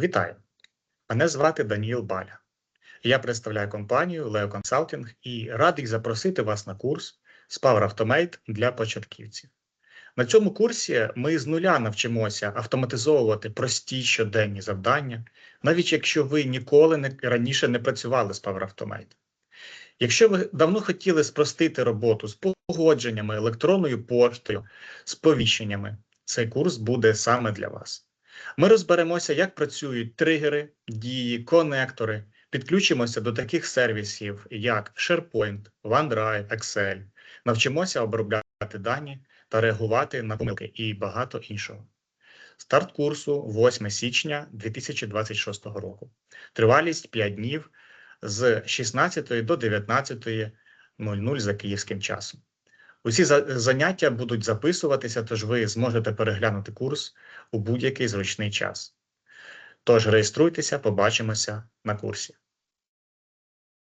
Вітаю! Мене звати Даніл Баля. Я представляю компанію Leo Consulting і радий запросити вас на курс з Power Automate для початківців. На цьому курсі ми з нуля навчимося автоматизовувати прості щоденні завдання, навіть якщо ви ніколи не, раніше не працювали з Power Automate. Якщо ви давно хотіли спростити роботу з погодженнями, електронною поштою, сповіщеннями, цей курс буде саме для вас. Ми розберемося, як працюють тригери, дії, конектори, підключимося до таких сервісів, як SharePoint, OneDrive, Excel, навчимося обробляти дані та реагувати на помилки і багато іншого. Старт курсу 8 січня 2026 року. Тривалість 5 днів з 16 до 19.00 за київським часом. Усі заняття будуть записуватися, тож ви зможете переглянути курс у будь-який зручний час. Тож реєструйтеся, побачимося на курсі.